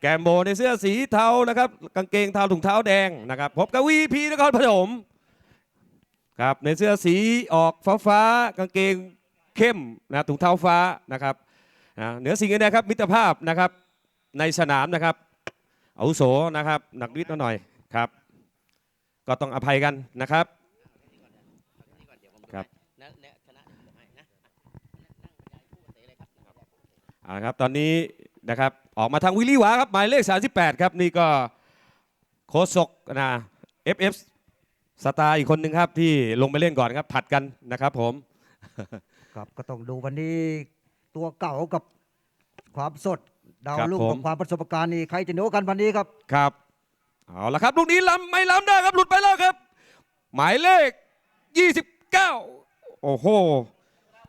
แกมโบในเสื้อสีเทานะครับกางเกงเทาถุงเท้าแดงนะครับพบกับวีพีนครปฐมครับในเสื้อสีออกฟ้าฟ้ากางเกงเข้มนะถุงเท้าฟ้านะครับนะเหนือสิ่งอื่นใดครับมิตรภาพนะครับในสนามนะครับอาวุโสนะครับหนักนิดหน่อยครับ ก็ต้องอภัยกันนะครับครับนะเนี่ยชนะเดี๋ยวผมให้นะนั่งบรรยายคู่กับเตะเลยครับเอาละครับตอนนี้นะครับ ออกมาทางวิลลี่หวาครับหมายเลข 38 ครับนี่ก็โคศกนะ FF สตาร์อีกคนหนึ่งครับที่ลงไปเล่นก่อนครับผัดกันนะครับผม ครับก็ต้องดูวันนี้ตัวเก่ากับความสดดาวครับรุ่งผมกับความประสบการณ์นี่ใครจะเหนือกว่ากันวันนี้ครับครับเอาละครับลูกนี้ล้ำไม่ล้ำได้ครับหลุดไปแล้วครับ หมายเลข 29 โอ้โห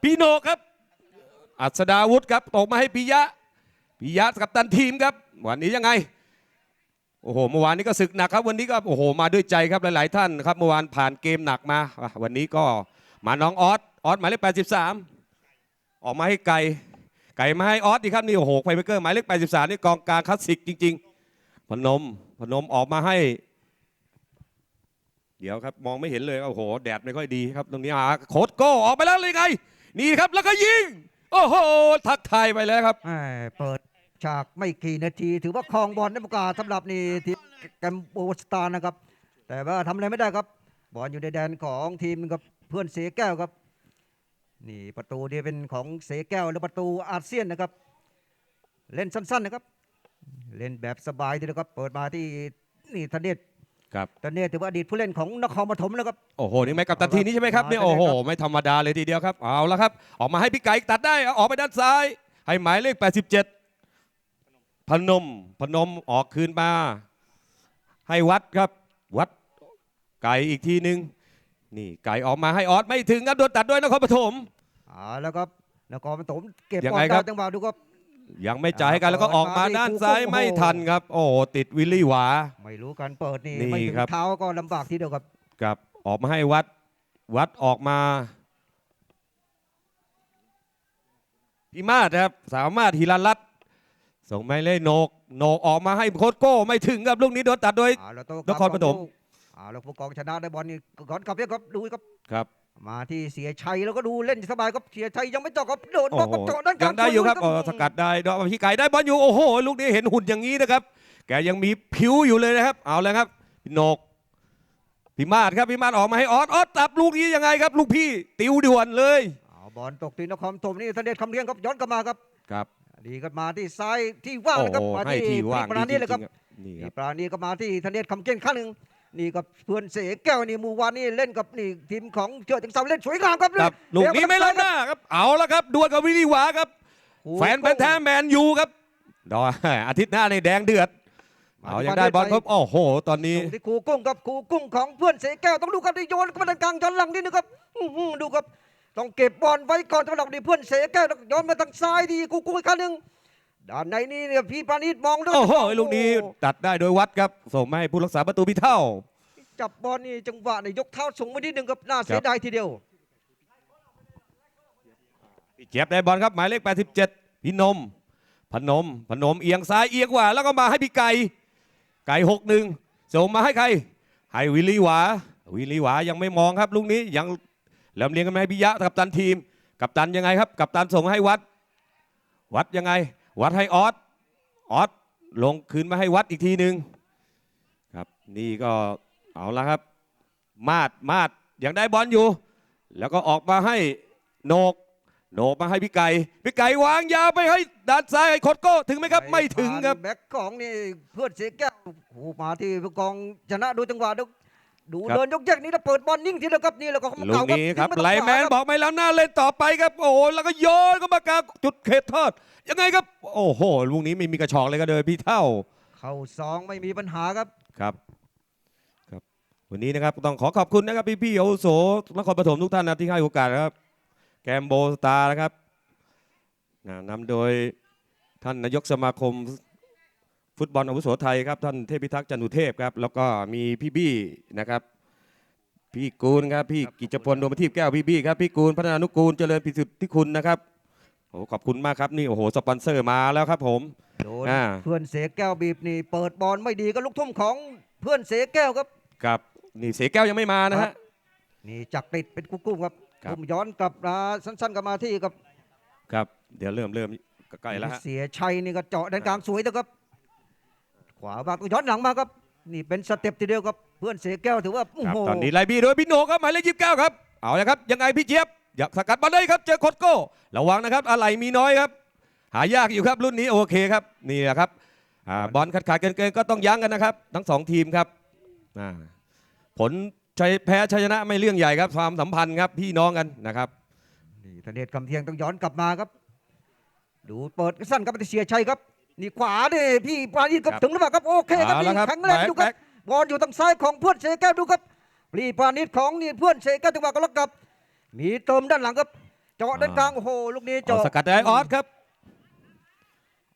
พี่โหนกครับ อัศดาวุธครับตกมาให้ปิยะ ปิยะกับตันทีมครับ วันนี้ยังไงโอ้โหเมื่อวานนี้ก็ศึกหนักครับ วันนี้ก็โอ้โหมาด้วยใจครับหลาย ๆ ท่านครับเมื่อวานผ่านเกมหนักมา วันนี้ก็มาน้องออสออสหมายเลข83 ออกมาให้ไก่ไก่มาให้ออสดีครับนี่โอ้โหไฟเบเกอร์หมายเลข83นี่กองกลางคลาสสิกจริง ๆ พนมพนมออกมาให้ เดี๋ยวครับมองไม่เห็นเลยโอ้โหแดดไม่ค่อยดีครับตรงนี้หาโคดโก้ออกไปแล้วเลยไง นี่ครับแล้วก็ยิงโอ้โหทักทายไปแล้วครับเปิด ฉากไม่กี่นาที ถือว่าครองบอลได้ประกาศสำหรับนี่ทีมแกมโบสตาร์นะครับ แต่ว่าทำอะไรไม่ได้ครับ บอลอยู่ในแดนของทีมกับเพื่อนเสแก้วครับ นี่ประตูนี่เป็นของเสแก้วและประตูอาเซียนนะครับ เล่นสั้นๆนะครับ เล่นแบบสบายดีนะครับ เปิดมาที่นี่ธเนศครับธเนศถือว่าอดีตผู้เล่นของนครปฐมนะครับ โอ้โห นี่ไม่กับตันทีนี้ใช่ไหมครับเนี่ยมาโอ้โหได้ครับไม่ธรรมดาเลยทีเดียวครับ เอาละครับ ออกมาให้พี่ไก่ตัดได้เอาออกไปด้านซ้าย ให้หมายเลข 87 พนมพนมออกคืนมา ให้วัดครับ วัดไก่อีกทีหนึ่งนี่ไก่ออกมาให้ออสไม่ถึงครับโดนตัดด้วยนครปฐมเอ่าแล้วครับนครปฐมเก็บยังบอไงลครัได้บจังหวะดูครับยังไม่จ่ายให้กันแล้วก็ออกมาเปิดมาด้านที่ซ้ายคู่ไม่โอ้โหทันครับ โอ้โหติดวิลลี่หวา ไม่รู้การเปิดนี่นี่ไม่ถึงครับเท้าก็ลำบากทีเดียวครับกับ ออกมาให้วัดวัดออกมาพี่มาศครับ สามารถฮิรันรัตน์ ส่งไม่เล่นโหนกโหนกออกมาให้โคตโก้ไม่ถึงครับลูกนี้โดนตัดโดย เอาแล้วต้องนครปฐมเอาแล้วผู้กองชนะได้บอลนี่ก่อนกลับเนี่ยครับดูครับครับ มาที่เสียชัยแล้วก็ดูเล่นสบายครับเสียชัยยังไม่เจาะครับโดดโอ้บล็อกโหกับเจาะด้านกลายังได้อยู่ครับชนเออสกัดได้ดอกพี่ไก่ได้บอลอยู่โอ้โห ลูกนี้เห็นหุ่นอย่างนี้นะครับ แกยังมีผิวอยู่เลยนะครับ เอาเลยครับพี่โหนกพี่มาศครับพี่มาศออกมาให้ออสออสตับลูกนี้ยังไงครับ ลูกพี่ติวด่วนเลย เอาบอลตกที่นครปฐมนี่ธเนศคำเลี้ยงครับย้อนกลับมาครับครับ ดีก็มาที่ซ้ายที่ว่างโอ้นะครับโหมาให้ที่ว่างปราณีดีเลยจคริรับงๆครับนี่คนี่รับปราณีก็มาที่ธเนศคำเจนข้างหนึ่งนี่กับเพื่อนเสแก้วนี่หมู่วานนี่เล่นกับนี่ทีมของเจ้าถึงเสาเล่นสวยงามครับครับลูกนี้ไม่ล้ำหน้าครับเอาละครับดวลกับวิลลี่หวาครับ แฟนพันธ์แท้แมนยูครับดอยอาทิตย์หน้าในแดงเดือดเอายังได้บอลครับโอ้โห ตอนนี้ดูที่ครูกุ้งกับครูกุ้งของเพื่อนเสแก้วต้องดูกันที่โยนกระดานกลางจอนหลังนี่นะครับอื้อหือดูครับ ต้องเก็บบอลไว้ก่อนสำหรับนี่เพื่อนเสแก้วต้องย้อนมาทางซ้ายดีครูกุ้งอีกครั้งหนึ่งด้านในนี่เนี่ยพี่ปราณีตมองด้วยโอ้โหลูกนี้ตัดได้โดยวัดครับ ส่งมาให้ผู้รักษาประตูพี่เท่า จับบอลนี่จังหวะนี่ยกเท้าสูงไปนิดนึงครับน่าเสียดายทีเดียวพี่เจ็บได้บอลครับหมายเลข 87 พี่นม พนม พนมเอียงซ้ายเอียงขวาแล้วก็มาให้พี่ไก่ไก่หกหนึ่งส่งมาให้ใครให้วิลลี่หวาวิลลี่หวายังไม่มองครับลูกนี้ยัง แลำเลียงกันมาให้พิยะกับตันทีม กับตันยังไงครับ กับตันส่งให้วัด วัดยังไง วัดให้ออสออสลงคืนมาให้วัดอีกทีหนึ่งครับนี่ก็เอาละครับ มาดมาดยังได้บอลอยู่ แล้วก็ออกมาให้โหนกโหนกมาให้พี่ไก่พี่ไก่วางยาวไปให้ด้านซ้ายไอ้คดโก้ถึงไหมครับไม่ถึงครับแบ็คของนี่เพื่อนเสียแก้วโอ้มาที่ผู้กองชนะดูจังหวะดู ดูครับเดินยกแยกนี้แล้วเปิดบอลนิ่งทีเดียวครับนี่แล้วก็ลูกนี้ครับยิงม่ต้องไลแมนขวาบอกไม่แล้วหน้าเล่นต่อไปครับ โอ้โหแล้วก็โยนก็มากลางจุดเขตโทษยังไงครับ โอ้โหลูกนี้ไม่มีกระชอกเลยก็เลยพี่เท่า เข้าสองไม่มีปัญหาครับครับครับ วันนี้นะครับต้องขอขอบคุณนะครับพี่พี่ๆอาวุโสนครปฐมทุกท่านนะที่ให้โอกาสนะครับ แกมโบสตาร์นะครับนะนำโดยท่านนายกสมาคม ฟุตบอลอาวุโสไทยครับท่านเทพิทักษ์จันทุเทพครับแล้วก็มีพี่บี้นะครับพี่กูลครับพี่กิจพลดวงประทีปแก้วพี่บี้ครับพี่กูลพัฒนานุกูลเจริญพิสุทธิคุณนะครับโอ้ขอบคุณมากครับนี่โอ้โหสปอนเซอร์มาแล้วครับผมโดนอ่าเพื่อนเสแก้วบีบนี่เปิดบอลไม่ดีก็ลูกทุ่มของเพื่อนเสแก้วครับกับนี่เสียแก้วยังไม่มานะครัฮะบนี่จักริดเป็นกุ๊กกุ้งครับครับผมย้อนกลับมาสั้นๆกลับมาที่กับ ครับ เดี๋ยวเริ่มเริ่มใกล้แล้วฮะเสียชัยนี่ก็เจาะด้านกลางสวยนะครับ ขวาบ้างย้อนหลังมาครับ นี่เป็นสเต็ปทีเดียวครับเพื่อนเสแก้วถือว่าโอ้ครับโหตอนนี้ไล่บีโดยพี่โหนงครับหมายเลขยี่สิบเก้าครับเอาละครับยังไงพี่เจี๊ยบอยากสกัดบอลได้ครับเจอโคตโก้ระวังนะครับอะไรมีน้อยครับ หายากอยู่ครับรุ่นนี้โอเคครับนี่แหละครับอ่าบอลขาดขาดเกินเกินก็ต้องยั้งกันนะครับ ทั้งสองทีมครับอ่าผลชัยแพ้ชัยชนะไม่เรื่องใหญ่ครับความสัมพันธ์ครับพี่น้องกันนะครับ นี่ธเนศคำเทียงต้องย้อนกลับมาครับ ดูเปิดสั้นครับไปเสียชัยครับ นี่ขวาดิพี่ปราณีตครับครับถึงหรือเปล่าครับโอเคครับเอานี่ละครับแข็งแรงดูครับแบ็ค บอลอยู่ทางซ้ายของเพื่อนเสแก้วดูครับรีปราณีตของนี่เพื่อนเสแก้วจังหวะก็ล็อกกลับ มีเติมด้านหลังครับเจาะด้านกลางโอ้โหลูกนี้เอาเจาะสกัดได้ออสครับ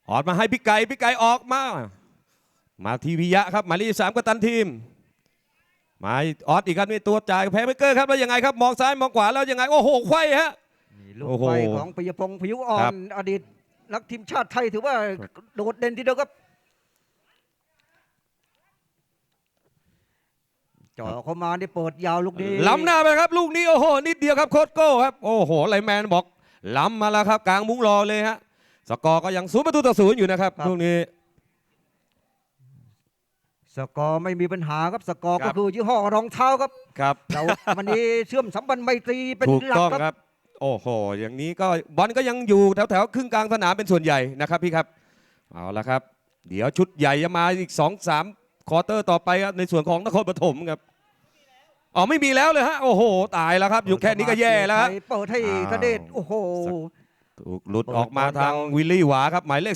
ออสมาให้พี่ไก่พี่ไก่ออกมา มาทีพิยะครับหมายเลขสามกัปตันทีม มาออสอีกครับนี่ตัวจ่ายแพ้ไม่เกอร์ครับแล้วยังไงครับมองซ้ายมองขวาแล้วยังไงโอ้โหไขว้ฮะ นี่ลูกโอ้โหไฟของปิยพงศ์ผิวอ่อครันบ อดีต นักทีมชาติไทยถือว่าโดดเด่นทีเดียวครับเจ่อเข้ามานี่เปิดยาวลูกนี้ล้ำหน้าไปครับ ลูกนี้โอ้โหนิดเดียวครับโคตรโก้ครับโอ้โหไลแมนบอกล้ำมาแล้วครับ กลางมุ้งรอเลยฮะสกอร์ก็ยังศูนย์ประตูต่อศูนย์อยู่นะครับลูกนี้สกอร์ไม่มีปัญหาครับสกอร์ครัก็บคือยี่ห้อรองเท้าครับครับเราวันนี้เชื่อมสัมพันธ์ไมตรีเป็นถูกหลักต้องครับครับ โอ้โห อย่างนี้ก็บอลก็ยังอยู่แถวแถวๆครึ่งกลางสนามเป็นส่วนใหญ่นะครับพี่ครับ เอาละครับ เดี๋ยวชุดใหญ่จะมาอีก2อสามควอเตอร์ต่อไปครับในส่วนของนครปฐมครับ อ๋อไม่มีแล้วเลยฮะ โอ้โห ตายแล้วครับ อยู่แค่นี้ก็แย่แล้วฮะ เปิดให้อ้าวธเดชโอ้โห ถูกหลุดออกมาทางวิลลี่หวาครับ หมายเลข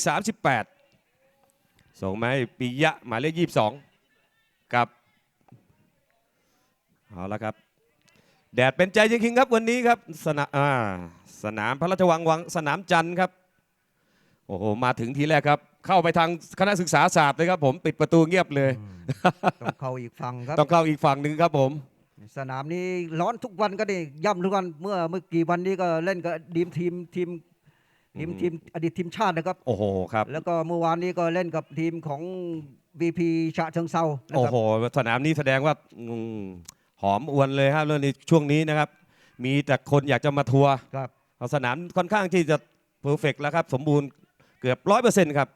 38 ส่งมาให้ปิยะหมายเลข 22 กับ เอาละครับ แดดเป็นใจจริงๆครับวันนี้ครับสนามอ่าสนามพระราชวังวังสนามจันทร์ครับโอ้โหมาถึงทีแรกครับ เข้าไปทางคณะศึกษาศาสตร์เลยครับ ผมปิดประตูเงียบเลย ต้องเข้าอีกฝั่งครับต้องเข้าอีกฝั่งหนึ่งครับผม สนามนี้ร้อนทุกวันก็ได้ย่ำทุกวันเมื่อเมื่อกี่วันนี้ก็เล่นกับดีมทีมทีมทีมอืมทีมอดีตทีมชาตินะครับโอ้โหครับ แล้วก็เมื่อวานนี้ก็เล่นกับทีมของ BP ฉะเชิงเซานะโอ้ครับโหสนามนี้แสดงว่าอืม หอมอวนเลยครับเรื่องนี้ช่วงนี้นะครับ มีแต่คนอยากจะมาทัวร์ครับเอาสนามค่อนข้างที่จะเพอร์เฟกแล้วครับ สมบูรณ์เกือบร้อยเปอร์เซ็นต์ครับ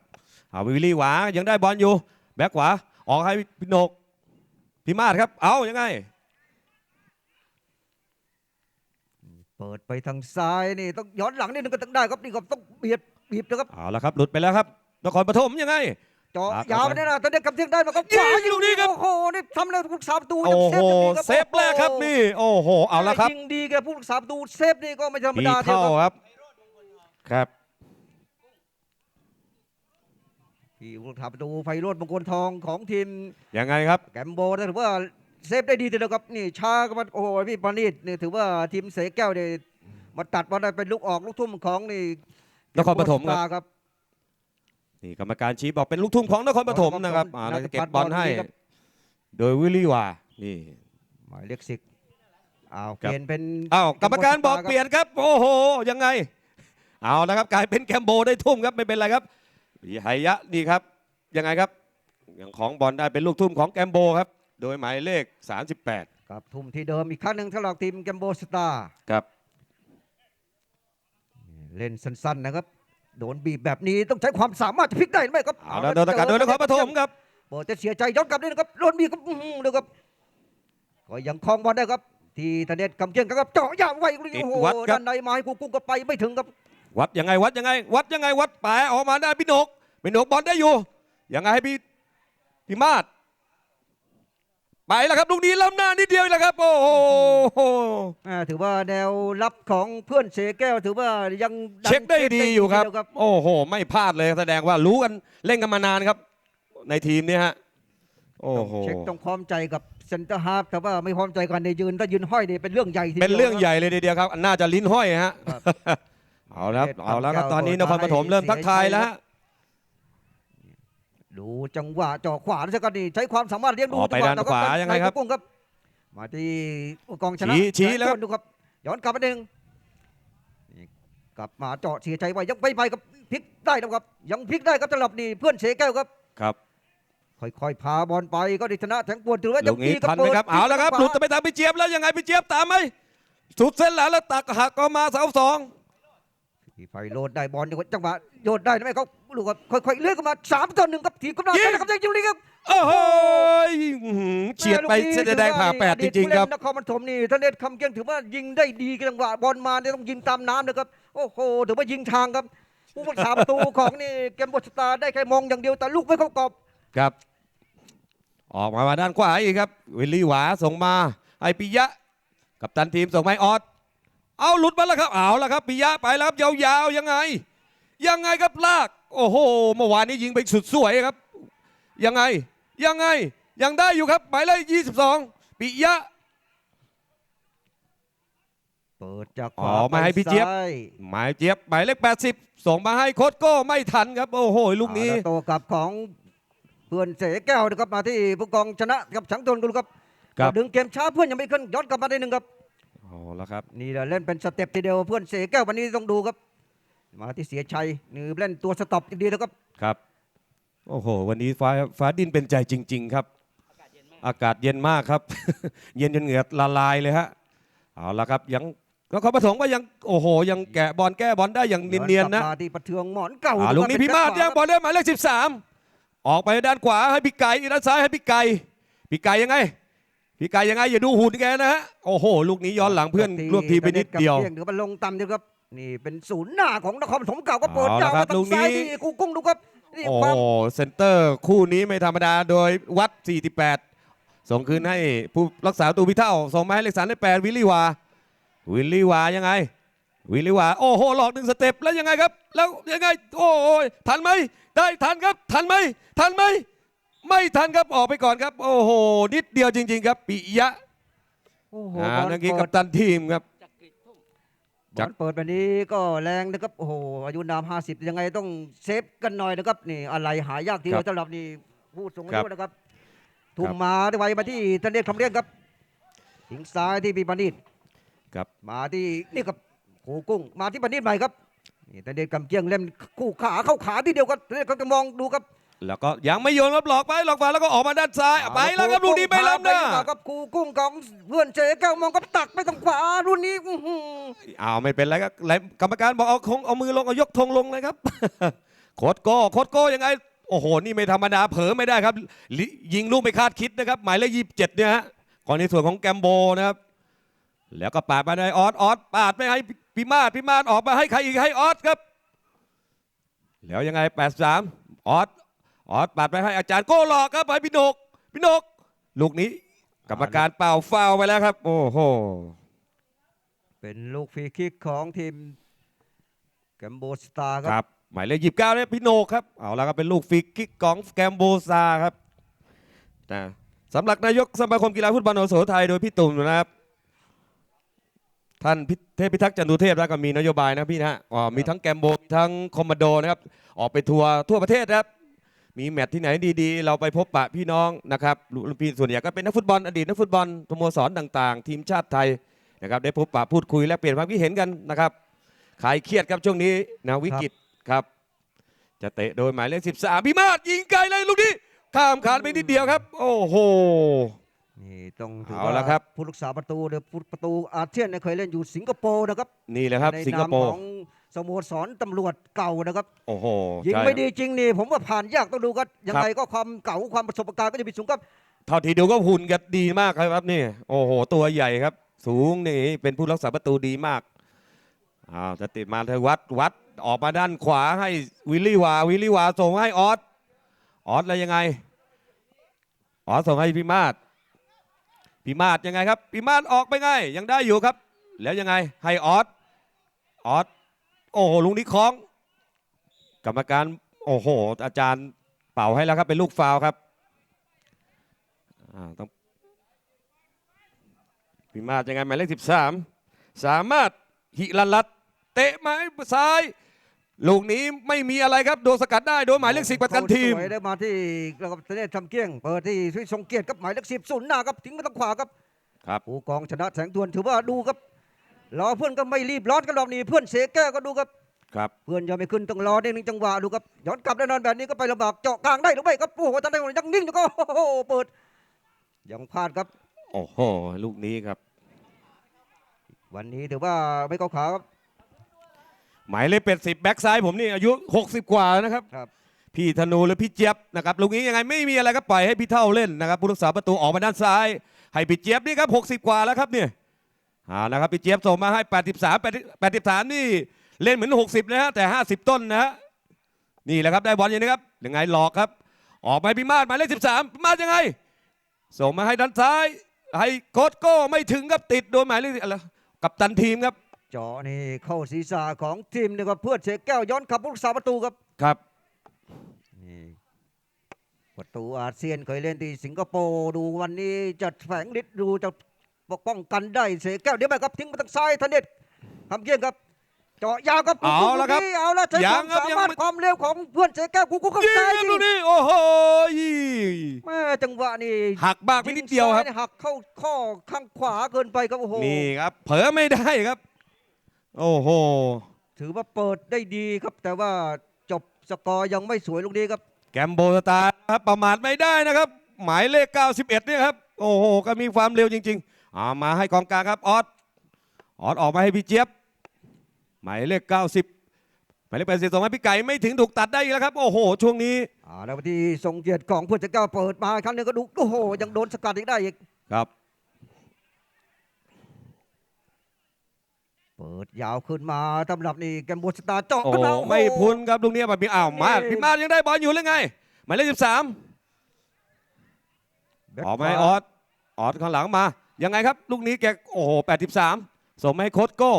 เอาวิลลี่หวายังได้บอลอยู่ แบ็คขวาออกให้พี่โหนกพี่มาดครับ เอายังไง เปิดไปทางซ้ายนี่ต้องย้อนหลังนิดนึงก็ต้องได้ครับนี่ก็ต้องเบียดบีบนะครับเอาละครับ หลุดไปแล้วครับนครปฐมยังไง เจาะครับยาวไปนี่นะตอนนี้กำเทียงได้มาก็ยิงขวาลูกนี้ครับโอ้โหนี่ทำแล้วผู้รักษาประตูโอ้โหยังเซฟแรกครับนี่โอ้โหเอาละครับยิงดีแกผู้รักษาประตูเซฟนี่ก็ไม่ธรรมมีดาทีเดียเข้าวครับครับครับที่ผู้รักษาประตูไพโรจน์มงคลทองของทีมยังไงครับแกมโบนะถือว่าเซฟได้ดีทีเดียวครับนี่ช้าก็มันโอ้โหพี่ปานีดนี่ถือว่าทีมเสแก้วเนี่ยมาตัดมาได้เป็นลูกออกลูกทุ่มของนี่นครปฐมครับสตาครับ นี่กรรมการชี้บอกเป็นลูกทุ่งของนครปฐมนะครับอ่าเราจะเก็บบอลให้ โดยวิลลี่หวานี่หมายเลขสิบอ้าวครับเปลี่ยนเป็นอ้าวกรรมการบอกสตเปลี่ยนครับ โอ้โหยังไง เอาละครับกลายเป็นแกมโบได้ทุ่มครับไม่เป็นไรครับวิหยะนี่ครับยังไงครับอย่างของบอลได้เป็นลูกทุ่มของแกมโบครับ โดยหมายเลข 38ครับทุ่มที่เดิมอีกครั้งหนึ่งสำหรับทีมแกมโบสตาร์ครับ เล่นสั้นๆนะครับ โดนบีบแบบนี้ต้องใช้ความสามารถจะพลิกได้ไหมครับเอาละโดนตะการโดยนครปฐมครับโปรดจะเสียใจย้อนกลับด้วยนะครับโดนบีบครับอื้อหือดูครับก็ยังคลองบอลได้ครับ ที่ธเนศกำเจียงครับเจาะยาวไว้ลูกนี้โอ้โหวัดครับด้านในไม้กูกุ้งก็ไปไม่ถึงครับ วัดยังไงวัดยังไง วัดยังไงวัดแปะออกมาได้พี่หนกพี่หนกบอลได้อยู่ยังไงให้พี่พี่มาด ไปแล้วครับลูกนี้ล้ำหน้านิดเดียวแหละครับ โอ้โหอ่าถือว่าแนวรับของเพื่อนเสแก้ว ถือว่ายังเช็คได้ดีอยู่ครับเวโอ้โห ไม่พลาดเลยแสดงว่ารู้กันเล่นกันมานานครับ ในทีมเนี้ฮะโอ้ต้องโหเช็คต้องพร้อมใจกับเซนเตอร์ฮาร์ฟแต่ว่าไม่พร้อมใจกันในยืนถ้ายืนห้อยนี่เป็นเรื่องใหญ่ทีดียวเป็นเรื่องคบใหญ่เลยทีเดียวครับ น่าจะลิ้นห้อยฮะครับเอาแล้วเด็ดเอาแล้วครับคำแก้วตอนนี้นเปิดครปฐมมาให้เริ่มทักทายเสียชัยแล้วครัฮะบ ดูจังหวะเจ่อขวาแล้วก็นี่ใช้ความสามารถเลี้ยงดูอ๋อไปจังหวะด้านขวายังไงครับกุ้งครับ มาที่กองชนะชี้ชี้แล้วครับต้นดูครับย้อนกลับมาหนึ่งนี่กลับมาเจาะเสียใจไว้ยังไปไปกับพลิกได้นะครับ ยังพลิกได้ครับสำหรับนี่เพื่อนเสแก้วครับ ครับค่อยๆพาบอลไปก็ได้ชนะแทงปวนถือว่ายัลูงกนี้ดีทันไหมครับเอาแล้วครับหลุดจะไปทางพี่เจี๊ยบแล้วยังไงพี่เจี๊ยบตามไหมสุดเส้นแล้วแล้วตักหักก็มาเสาสอง ที่ไฟโลดได้บอลจังหวะโยนได้ไหมเขาลูกครับค่อยๆเลื่อนเข้ามาสามต่อหนึ่งครับทีมกำลังนะครับยังอยู่นี่ครับโอ้โหอื้อหือเฉียดไปเส้นแดงผ่าแปดจริงๆครับนครปฐมนี่ท่านเดชคำเกียงถือว่ายิงได้ดีจังหวะบอลมาเนี่ยต้องยิงตามน้ำนะครับโอ้โหถือว่ายิงทางครับผู้รักษาประตูของนี่เกมบอสตาร์ได้แค่มองอย่างเดียวแต่ลูกไม่เข้ากรอบครับ ออกมามาด้านขวาอีกครับวิลลี่หวาส่งมาไอปิยะ กับตันทีมส่งให้ออด เอาหลุดมาแล้วครับเอาแล้วครับปิยะไปแล้วครับยาวๆยังไง ยังไงครับลาก โอ้โหเมื่อวานนี้ยิงไปสุดสวยครับ ยังไง ยังไงยังได้อยู่ครับหมายเลข22ปิยะ เปิดจากขอ๋วาอมาให้พี่เจี๊ยบไปซ้าหมายเจี๊ยบหมายเลข80 ส่งมาให้โคตโก้ไม่ทันครับ โอ้โหลูกนี้อ่าแวโตกลับของเพื่อนเสแก้วนะครับมาที่ผู้กองชนะกับฉังตนกันครับครับ ดึงเกมช้าเพื่อนยังไม่ขึ้นย้อนกลับมาได้หนึ่งครับ เอาละครับ นี่แหละเล่นเป็นสเต็ปทีเดียวเพื่อนเสแก้ววันนี้ต้องดูครับ มาที่เสียชัยนี่เล่นตัวสต็อปดีนะครับครับโอ้โห วันนี้ฟ้าฟ้าดินเป็นใจจริง ๆ ครับ อากาศเย็นมากอากาศเย็นมากครับ เย็นจนเหงื่อละลายเลยฮะเอาละครับยังก็เขาประสงค์ว่ายังโอ้โห ยังแกะบอลแก้บอลได้อย่างเนียนๆนะกลับมาที่ประเทืองหมอนเก่าอ่าลูกนี้พิมาศยังบอลได้หมายเลข13 ออกไปด้านขวาให้พี่ไก่ด้านซ้ายให้พี่ไก่พี่ไก่ยังไง พี่ไก่ยังไงอย่าดูหุ่นแกนะฮะโอ้โห ลูกนี้ย้อนหลังเพื่อนร่วมทีมไปนิดเดียวเดี๋ยวมันลงต่ำเดียวครับนี่เป็นศูนย์หน้าของนครปฐมเก่าก็เปิดเอาละยาวครัมาบทาลูงกนี้ซ้ายที่กูกุ้งดูครับนี่โอ้ความโหเซนเตอร์คู่นี้ไม่ธรรมดาโดยวัด 48 ส่งคืนให้ผู้รักษาประตูพิเท่าส่งมาให้เลขสามเลขแปดวิลลี่วา วิลลี่วายังไง วิลลี่วา โอ้โหหลอกหนึ่งสเต็ปแล้วยังไงครับ แล้วยังไง โอ้ยทันไหมได้ทันครับ ทันไหมทันไหม ไม่ทันครับออกไปก่อนครับ โอ้โห นิดเดียวจริง ๆ ครับปิยะโอ้โหอ่าบอลเมื่อกี้เปิกัดปตันทีมครับจักริดทุ่มบอลเปิดแบบนี้ก็แรงนะครับโอ้โหอายุนาม50ยังไงต้องเซฟกันหน่อยนะครับนี่อะไรหายากทีเดียวสำหรับนี่ผู้สูงอายุนะครับทุ่มมาได้ไวมาที่ธันเดชคำเรียงครับทิ้งซ้ายที่ปีบัณฑิตครับ มาที่นี่กับโขกุ้งมาที่บัณฑิตใหม่ครับนี่ธันเดชกำเจียงเล่นคู่ขาเข้าขาที่เดียวกันธันเดชก็จะมองดูครับ แล้วก็ยังไม่โยนครับหลอกไปหลอกมาแล้วก็ออกมาด้านซ้ายไปแล้วครับลูกนี้ไม่ล้ำหน้ากับครูกุ้งของเพื่อนเจ๊แก้วมองกับตักไปทางขวารุ่นนี้อื้อหืออ้าวไม่เป็นไรครับแล้วกรรมการบอกเอาคงเอามือลงเอายกธงลงเลยครับโคตรโก้โคตรโก้ยังไงโอ้โหนี่ไม่ธรรมดาเผลอไม่ได้ครับลิยิงลูกไม่คาดคิดนะครับ หมายเลขยี่สิบเจ็ดเนี่ยฮะก่อนในส่วนของแกมโบนะครับ แล้วก็ปาดมาในออสออสปาดไม่ให้พิมาศพิมาศออกมาให้ใครอีกให้ออสครับ แล้วยังไงแปดสามออส ออสปาดไปให้อาจารย์โก้หลอกครับไปพี่นกพี่นกลูกนี้กรรมการเป่าฟาวล์ไปแล้วครับ โอ้โหเป็นลูกฟรีคิกของทีมแกมโบสตาร์คครับรับหมายเลขยี่สิบเก้าเนี่ยพี่โหนกครับเอาละครับเป็นลูกฟรีคิกของแกมโบซาครับนะสำหรับนายกสมาคมกีฬาฟุตบอลโอโสไทยโดยพี่ตุ่มนะครับ ท่านพิเทพพิทักษ์จันทุเทพแล้วก็มีนโยบายนะพี่นะฮะอ๋อมีทั้งแกมโบมีทั้งคอมมานโดนะครับ ออกไปทัวร์ทั่วประเทศนะครับ มีแมตช์ที่ไหนดีๆ เราไปพบปะพี่น้องนะครับรุ่นพี่ส่วนใหญ่ก็เป็นนักฟุตบอลอดีตนักฟุตบอลสโมสรต่างๆ ทีมชาติไทยนะครับได้พบปะพูดคุยและเปลี่ยนความคิดเห็นกันนะครับคลายเครียดครับช่วงนี้นะวิกฤตครับจะเตะโดยหมายเลข13พิมาศยิงไกลเลยลูกนี้ข้ามขาดไปนิดเดียวครับ โอ้โหนี่ต้องถือเอาว่าละครับผู้รักษาประตูเดอะผู้ประตูอาเซียนเนี่ยเคยเล่นอยู่สิงคโปร์นะครับนี่แหละครับในสิงคนามโปขร์อง สโมสรตำรวจเก่านะครับโอ้โหยิงใช่ ไม่ดีจริงนี่ผมว่าผ่านยากต้องดูครับยังไงก็ความเก่าความประสบการณ์ก็จะมีสูงครับ เท่าที่ดูก็หุ่นกันดีมากครับนี่โอ้โห ตัวใหญ่ครับ สูงนี่เป็นผู้รักษาประตูดีมากอ้าวจะติดมาเธอวัดวัดออกมาด้านขวาให้วิลลี่วาวิลลี่วาส่งให้ออสออสแล้วยังไงออสส่งให้พิมาศพิมาศยังไงครับพิมาศออกไปไงยังได้อยู่ครับ แล้วยังไงให้ออสออส โอ้โหลุงนี้คล้อง กรรมการโอ้โห อาจารย์เป่าให้แล้วครับเป็นลูกฟาวล์ครับอ่าต้องพิมาศยังไงหมายเลขสิบสามสามารถหิรันรัตน์เตะไม้ซ้าย ลูกนี้ไม่มีอะไรครับโดนสกัดได้โดยหมายเลขสิบประกันทีมสวยได้มาที่แล้วก็เนตทำเกี้ยงเปิดที่สุวิทรงเกียรติครับหมายเลขสิบศูนย์หน้าครับทิ้งมาทางขวาครับครับผู้กองชนะแสงทวนถือว่าดูครับ รอเพื่อนก็ไม่รีบร้อนกันหรอกนี่เพื่อนเสแก้วก็ดูครับครับเพื่อนยังไม่ขึ้นต้องรอได้หนึ่งจังหวะดูครับย้อนกลับแน่นอนแบบนี้ก็ไปลำบากเจาะกลางได้หรือไม่ครับโอ้โหตอนนี้ยังนิ่งอยู่ก็โอ้โหเปิดยังพลาดครับ โอ้โหลูกนี้ครับ วันนี้ถือว่าไม่เข้าขาครับหมายเลขเป็ดสิบแบ็กซ้ายผมนี่อายุ 60 กว่านะครับ ครับ พี่ธนูหรือพี่เจี๊ยบนะครับลูกนี้ยังไงไม่มีอะไรก็ปล่อยให้พี่เท่าเล่นนะครับผู้รักษาประตูออกมาด้านซ้าย ให้พี่เจี๊ยบนี่ครับ 60 กว่าแล้วครับเนี่ย อ่านะครับพี่เจี๊ยบส่งมาให้ 83 83 นี่เล่นเหมือน 60 นะฮะแต่ 50 ต้นนะฮะนี่แหละครับได้บอลอย่างนี้ครับยังไงหลอกครับ ออกมาให้พี่มาดหมายเลข13พี่มาดยังไง ส่งมาให้ด้านซ้าย ให้โคตโก้ไม่ถึงครับติดโดนหมายเลขอะไรกับตันทีมครับเจาะนี่เข้าศีรษะของทีมนี่ครับเพื่อนเสแก้วย้อนขับผู้รักษาประตูครับครับนี่ประตูอาเซียนเคยเล่นที่สิงคโปร์ดูวันนี้จะแฝงฤทธิ์ดูจะ ปกป้องกันได้เสแก้วเดี๋ยวไปครับทิ้งมาทางซ้ายทันเด็ดทำเยี่ยงครับเจาะยาวครับเอาละครับเอาละใช้ความยังครับสายังมารถไม่ความเร็วของเพื่อนเสแก้วกูกูก็ยิงซ้ายครับยิลูงกนี้โอ้โหแม่จังหวะนี่หักบ้างไปนิดเดียวครับงซ้านี่หักเข้าข้อข้างขวาเกินไปครับโอ้โหนี่ครับเผลอไม่ได้ครับ โอ้โหถือว่าเปิดได้ดีครับ แต่ว่าจบสกอร์ยังไม่สวยลูกนี้ครับ แกมโบสตาร์ครับประมาทไม่ได้นะครับ หมายเลข 91เนี่ยครับ โอ้โห ก็มีความเร็วจริง ๆ อ่ามาให้กองกลางครับออสออสออกมาให้พี่เจี๊ยบหมายเลข 90หมายเลข80ส่งมาพี่ไก่ไม่ถึงถูกตัดได้อีกแล้วครับโอ้โห ช่วงนี้อ่าแล้วที่ทรงเกียรติของเพื่อนเสแก้วเปิดมาอีกครั้งหนึงก็ดูโอ้โหยังโดนสกัดอีกได้อีกครับ เปิดยาวขึ้นมาตำรับนี่แกมโบสตาร์เจาะโอ้ขึ้นโหมาโอ้โห ไม่พ้นครับลูกนี้แบบนี้อ้าวมาดนี่พี่มาดยังได้บอลอยู่หรือไงหมายเลข13แบ็คออกมาขวให้ออสออสข้างหลังมา ยังไงครับ ลูกนี้แกโอ้โห83ส่งมาให้โคตโก้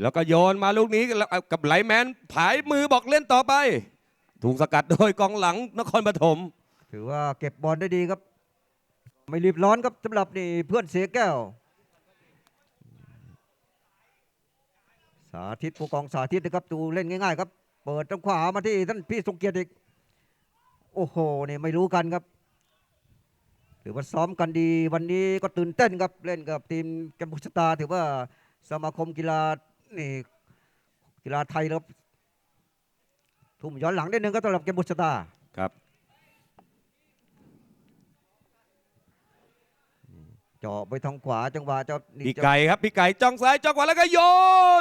แล้วก็โยนมาลูกนี้กับไหลแมนผายมือบอกเล่นต่อไป ถูกสกัดโดยกองหลังนครปฐมถือว่าเก็บบอลได้ดีครับ ไม่รีบร้อนครับสำหรับนี่เพื่อนเสียแก้ว สาธิตผู้กองสาธิตนะครับดูเล่นง่ายๆครับ เปิดทางขวามาที่ท่านพี่ทรงเกียรติอีก โอ้โหนี่ไม่รู้กันครับ ถือว่าซ้อมกันดี วันนี้ก็ตื่นเต้นครับเล่นกับทีมแกมพูชตาถือว่าสมาคมกีฬานี่กีฬาไทยครับทุ่มย้อนหลังได้หนึ่งก็สำหรับแกมพูชตาครับเจาะไปทางขวาจังหวะเจ้านี่พี่จะไก่ครับพี่ไก่จ้องซ้ายจ้องขวาแล้วก็โย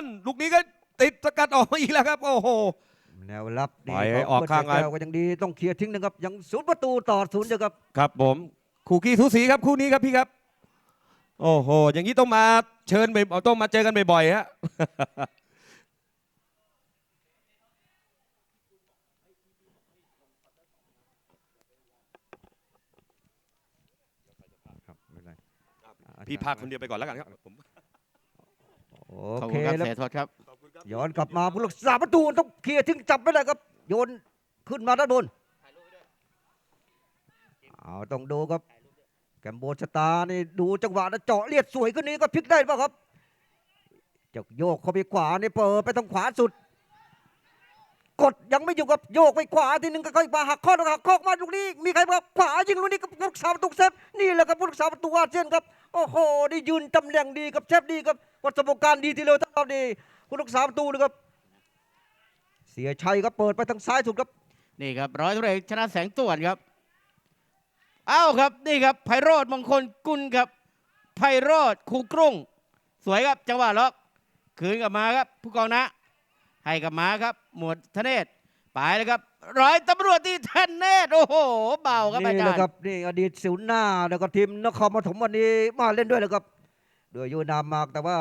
นลูกนี้ก็ติดสกัดออกมาอีกแล้วครับ โอ้โหแนวรับปล่อยให้ออกข้างเพื่นเสียแก้วก็ยังดีต้องเคลียร์ทิ้งนะครับยังศูนย์ประตูต่อศูนย์เดียวครับ ครับผม คู่ขี้ทุสีครับคู่นี้ครับพี่ครับ โอ้โหอย่างนี้ต้องมาเชิญไปต้องมาเจอกันบ่อยๆฮะครับไม่เป็นไรพี่พาคนเดียวไปก่อนแล้วกันครับผมโอขอบเคคุณครับแล้วเสียโทษครับ ย้อนกลับมาผู้รักษาประตูต้องเคลียร์ทิ้งจับไม่ได้ครับ โยนขึ้นมาด้านบนเอาต้องดูครับ แกมโบชตานี่ดูจังหวะนะเจาะเลียดสวยขึ้นนี้ก็พลิกได้ป่ะครับจะโยกเข้าไปขวานี่เปิดไปทางขวาสุด กดยังไม่อยู่กับโยกไปขวาทีนึงก็ค่อยมาหักข้อหักข้อมาลูกนี้ มีใครบอกขวายิงลูกนี้กับผู้รักษาประตูเซฟนี่แหละครับผู้รักษาวประตูอาเซียนครับโอ้โหนี่ยืนตำแหน่งดีกับเซฟดีครับวัสบการณ์ดีทีเดียวทั้งเราดีผู้รักษาวประตูนะครับ เสียชัยครับเปิดไปทางซ้ายสุดครับนี่ครับร้อยตำรวจเอกชนะแสงต่วนครับ อ้าครับนี่ครับไพโรธมงคลกุลครับไพโรธคูกรุงสวยครับจังหวะล็อกคืนกลับมาครับ ผู้กองนะให้กลับมาครับ หมวดธเนศไปเลยครับร้อยตำรวจที่ธเนศโอ้โหเบาครับอานี่จาแหรละย์ครับนี่อดีตสิวหน้าแล้วก็ทีมนครปฐมวันนี้มาเล่นด้วยแล้วครับโดยยูนามมากแต่ว่า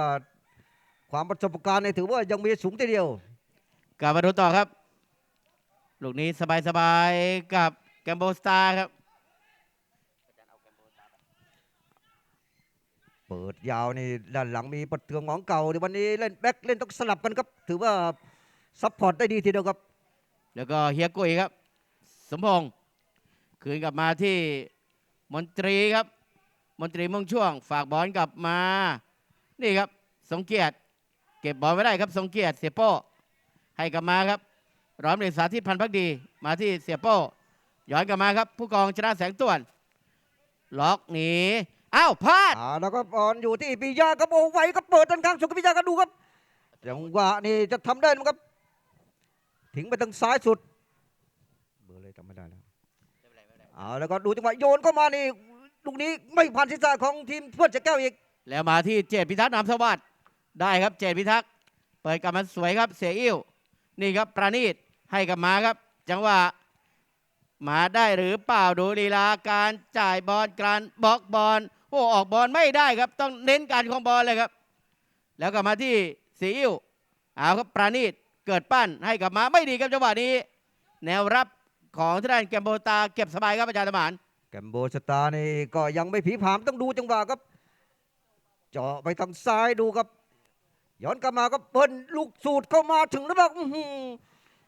ความประสบการณ์เนี่ยถือว่ายังมีสูงทีเดียวกลับมาดูต่อครับลูกนี้สบายๆกับแกมโบสตาร์ครับ เปิดยาวนี่ด้านหลังมีประเทืองของเก่าในวันนี้เล่นแบ็คเล่นต้องสลับกันครับ ถือว่าซัพพอร์ตได้ดีทีเดียวครับ แล้วก็เฮียกุยครับ สมพงษ์คืนกลับมาที่มนตรีครับ มนตรีมุ่งช่วง ฝากบอลกลับมา นี่ครับ สงเกียรติ เก็บบอลไม่ได้ครับ สงเกียรติเสียโป้ให้กลับมาครับร้อยเอกสาธิตพันธ์พักดี มาที่เสียโป้ย้อนกลับมาครับ ผู้กองชนะแสงต้วนล็อกหนี อ้าวพลาดอ่าแล้วก็บอลอยู่ที่ปิยาครับโอ้ไวก็เปิดด้านข้างสุดปิยาก็ดูครับจังหวะนี่จะทำได้ไหมครับถึงไปทางซ้ายสุดเบอร์เลยจำไม่ได้แล้วเอาแล้วก็ดูจังหวะโยนเข้ามานี่ลูกนี้ไม่ผ่านศีรษะของทีมเพื่อนเจะแก้วอีก แล้วมาที่เจตพิทักษ์นามสวัสดิ์ได้ครับเจตพิทักษ์เปิดกลับมาสวยครับเสียอิ้วนี่ครับประณีตให้กลับมาครับ จังหวะมาได้หรือเปล่าดูลีลาการจ่ายบอลการบล็อกบอล โอ้ออกบอลไม่ได้ครับ ต้องเน้นการของบอลเลยครับ แล้วกลับมาที่เสียอิ้วเอาครับประณีตเกิดปั้นให้กลับมาไม่ดีครับจังหวะนี้ แนวรับของทางด้านแกมโบตาเก็บสบายครับอาจารย์สมานแกมโบสตาร์นี่ก็ยังไม่ผีผามต้องดูจังหวะครับ เจาะไปทางซ้ายดูครับ ย้อนกลับมาก็เปิ้ลลูกสูตรเข้ามาถึงแล้วบอกอื้อหือ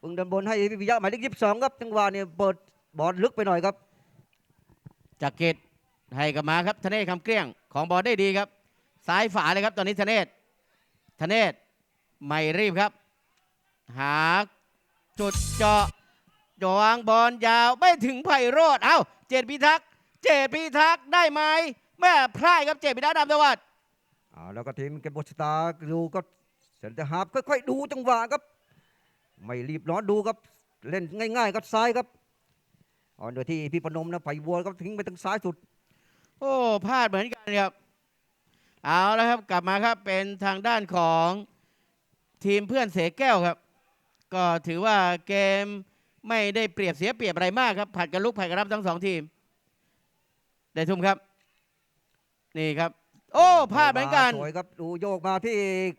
ปึงดันบนให้วิยะหมายเลขยี่สิบสองครับจังหวะเนี่ยเปิดบอลลึกไปหน่อยครับจากเกต ให้กลับมาครับธเนศคำเกลี้ยงของบอลได้ดีครับซ้ายฝาเลยครับตอนนี้ธเนศธเนศไม่รีบครับ หาจุดเจาะจวางบอลยาวไม่ถึงไพโรดเอ้าเจตพิทักษ์เจตพิทักษ์ได้ไหมแม่พลาดครับเจตพิทักษ์ดำสวัสดิ์เอาแล้วก็ทีมแกมโบสตาร์ดูก็เซนเตอร์ฮาร์ฟค่อยๆดูจังหวะครับ ไม่รีบร้อนดูครับเล่นง่ายๆครับซ้ายครับอ่อนโดยที่พี่ปนมนะไผ่บัวก็ทิ้งไปทางซ้ายสุด โอ้พลาดเหมือนกันครับ เอาแล้วครับกลับมาครับเป็นทางด้านของทีมเพื่อนเสแก้วครับ ก็ถือว่าเกมไม่ได้เปรียบเสียเปรียบอะไรมากครับผัดกันลุกผัดกันรับทั้งสองทีมได้ทุ่มครับ นี่ครับ โอ้พลาดเหมือนกัน สวยครับดูโยกมาที่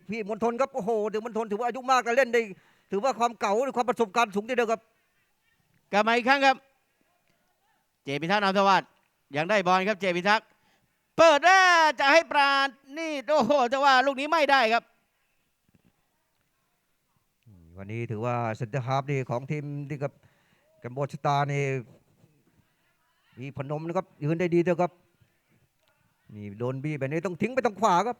พี่มณฑลครับโอ้โหเดี๋ยวมณฑลถือว่าอายุมากแต่เล่นได้ ถือว่าความเก่าหรือความประสบการณ์สูงทีเดียวครับกลับมาอีกครั้งครับ เจพิทักษ์นามสวัสดิ์ ยังได้บอลครับเจพิทักษ์เปิดแล้วจะให้ปราณนี่โอ้โหแต่ว่าลูกนี้ไม่ได้ครับ วันนี้ถือว่าเซนเตอร์ฮาร์ฟนี่ของทีมที่กับกัมพูชานี่มีพนมนะครับยืนได้ดีเดียวครับนี่โดนบีแบบนี้ต้องทิ้งไปทางขวาครับ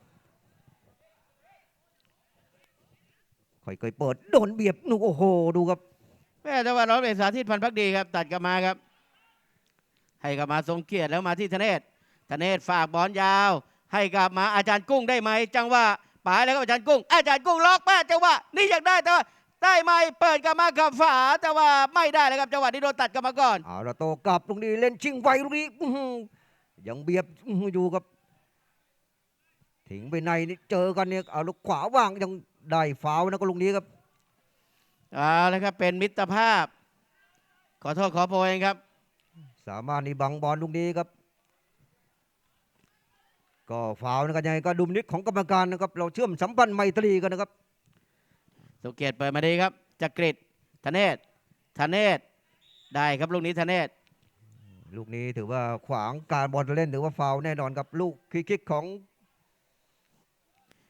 ค่อยๆเปิดโดนเบียบนูโอ้โห ดูครับแม่แต่ว่าร้อยเป็นสาธิตพันธ์พักดีครับ ตัดกลับมาครับ ให้กลับมาทรงเกียรติแล้วมาที่ธเนศธเนศฝากบอลยาว ให้กลับมาอาจารย์กุ้งได้ไหม จังหวะป๋าแล้วก็อาจารย์กุ้ง อาจารย์กุ้งล็อกแม่จังหวะนี่อยากได้แต่ว่าได้ไหมเปิดกลับมากับฝาแต่ว่าไม่ได้เลยครับจังหวะนี้โดนตัดกลับมาก่อนเอาละโตกลับตรงนี้เล่นชิงไวตรงนี้อื้อหือยังเบียบอื้อหืออยู่ครับถึงไปในนี่เจอกันเนี่ยเอาลูกขวาว่างยังได้ฟาวล์นะก็ลุงนี้ครับเอาละครับเป็นมิตรภาพ ขอโทษขอโพยครับสามารถนี่บังบอลลูกนี้ครับ ก็ฟาวล์นะครับยังไงก็ดุมนิดของกรรมการนะครับ เราเชื่อมสัมพันธ์ไมตรีกันนะครับสุเกียรติเปิดมาดีครับจักริดธเนศธเนศได้ครับลูกนี้ธเนศลูกนี้ถือว่าขวางการบอลเล่นถือว่าฟาวล์แน่นอนครับลูกคลิกของ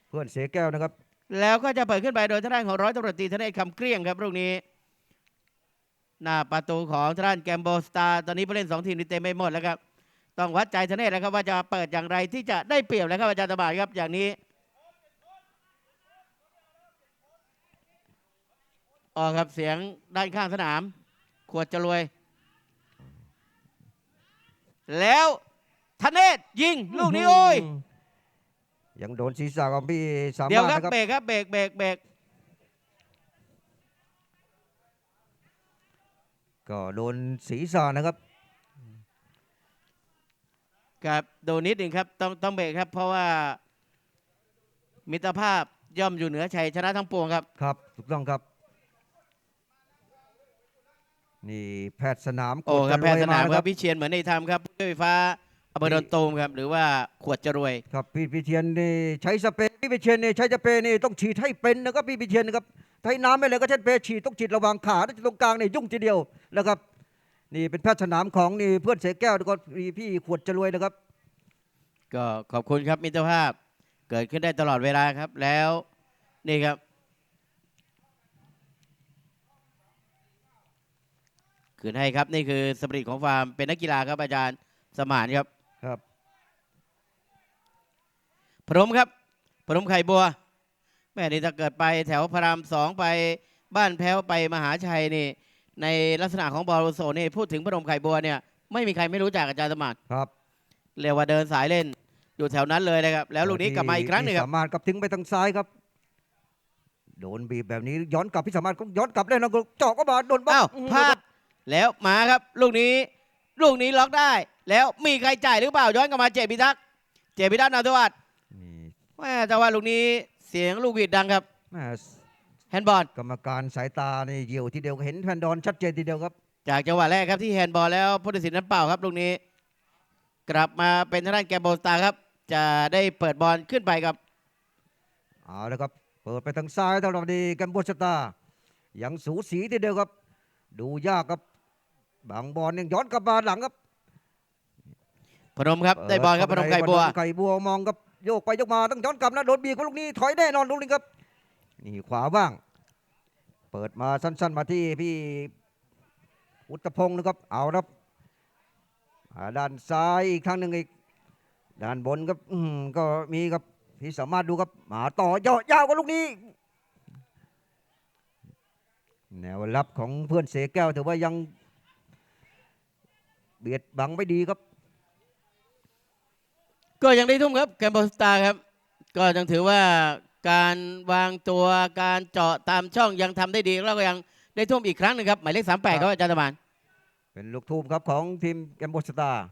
เพื่อนเสแก้วนะครับ แล้วก็จะเปิดขึ้นไปโดยทางด้านของร้อยตำรวจตรีธเนศคำเกลี้ยงครับลูกนี้ หน้าประตูของทางด้านแกมโบสตาร์ตอนนี้ผู้เล่นสองทีมนี่เต็มไม่หมดแล้วครับต้องวัดใจธเนศแล้วครับว่าจะเปิดอย่างไรที่จะได้เปรียบแล้วครับอาจารย์ตบาทครับอย่างนี้ออกครับเสียงด้านข้างสนาม ขวดจะรวย แล้วธเนศยิงลูกนี้โอ้ยยังโดนศีรษะของพี่สามารถเดี๋ยวครับนะครับเบรกครับเบรกเบรกเบรก ก็โดนศีรษะนะครับครับดูนิดหนึ่งครับต้องต้องเบรกครับ เพราะว่า มิตรภาพย่อมอยู่เหนือชัยชนะทั้งปวงครับ ครับถูกต้องครับ นี่แพทย์สนามโอ้ครับกแพดทย์สนามะครับพิเชียนเหมือนในธรรมครับผู้ช่วยไฟฟ้าอำเภอดอนตูมครับ หรือว่าขวดจรวย ครับพี่พิเชียนนี่ใช้สเปรย์พี่พิเชียนนี่ใช้สเปรย์นี่ต้องฉีดให้เป็นนะครับพี่พิเชียนนะครับ ถ้าให้น้ำไม่เลยก็ใช้สเปรย์ฉีดต้องฉีดระหว่างขาตรงกลางนี่ยุ่งทีเดียวนะครับ นี่เป็นแพทย์สนามของนี่เพื่อนเสแก้วแล้วก็มีพี่ขวดจรวยนะครับ ก็ขอบคุณครับมิตรภาพเกิดขึ้นได้ตลอดเวลาครับแล้วนี่ครับ คืนให้ครับนี่คือสปริตของฟาร์มเป็นนักกีฬาครับอาจารย์สมานครับครับพรหมครับพรหมไข่บัว แม่นี่ถ้าเกิดไปแถวพระรามสองไปบ้านแพ้วไปมหาชัยนี่ ในลักษณะของบอลโซนี่พูดถึงพรหมไข่บัวเนี่ยไม่มีใครไม่รู้จักอาจารย์สมานครับเรียกว่าเดินสายเล่น อยู่แถวนั้นเลยนะครับ แล้วลูกนี้กลับมาอีกครั้งหนึ่งครับสามารถกลับถึงไปทางซ้ายครับ โดนบีบแบบนี้ย้อนกลับพี่สามารถก็ย้อนกลับได้นะเจาะก็มาโดนบล็อกอ้าวอื้อพลาดแล้วมาครับ ลูกนี้ ลูกนี้ล็อกได้ แล้วมีใครจ่ายหรือเปล่าย้อนกลับมาเจพิทักษ์เจพิทักษ์นามสวัสดิ์นี่แม่แต่ว่าลูกนี้ เสียงลูกหวีดดังครับแม่แฮนด์บอลกรรมการสายตานี่เหี่ยวทีเดียวเห็นแผ่นดอนชัดเจนทีเดียวครับ จากจังหวะแรกครับที่แฮนด์บอลแล้วผู้ตัดสินนั้นเปล่าครับลูกนี้ กลับมาเป็นทางด้านแกมโบสตาร์ครับ จะได้เปิดบอลขึ้นไปครับเอาละครับ เปิดไปทางซ้ายตลอดดีกัมพูชายังสูสีทีเดียวครับ ดูยากครับบางบอลยังย้อนกลับมาหลังครับพนมครับได้บอลครับพนมไก่บัวพนมไก่บัวมองครับ โยกไปโยกมาต้องย้อนกลับนะโดนบีบก็ลูกนี้ถอยแน่นอนลูกนี้ครับนี่ขวาบ้าง เปิดมาสั้น ๆ มาที่พี่อุตพงศ์นะครับเอาครับด้านซ้ายอีกครั้งหนึ่งอีกด้านบนครับก็มีครับพี่สามารถดูครับมาต่อยอดยาวกับลูกนี้ แนวรับของเพื่อนเสแก้วถือว่ายังเบียดบังไม่ดีครับ ก็ยังได้ทุ่มครับแกมโบสตาร์ครับ ก็ยังถือว่าการวางตัวการเจาะตามช่องยังทำได้ดีแล้วก็ยังได้ทุ่มอีกครั้งหนึ่งครับหมายเลข38ครับอาจารย์ตะมานเป็นลูกทุ่มครับของทีมแกมโบสตาร์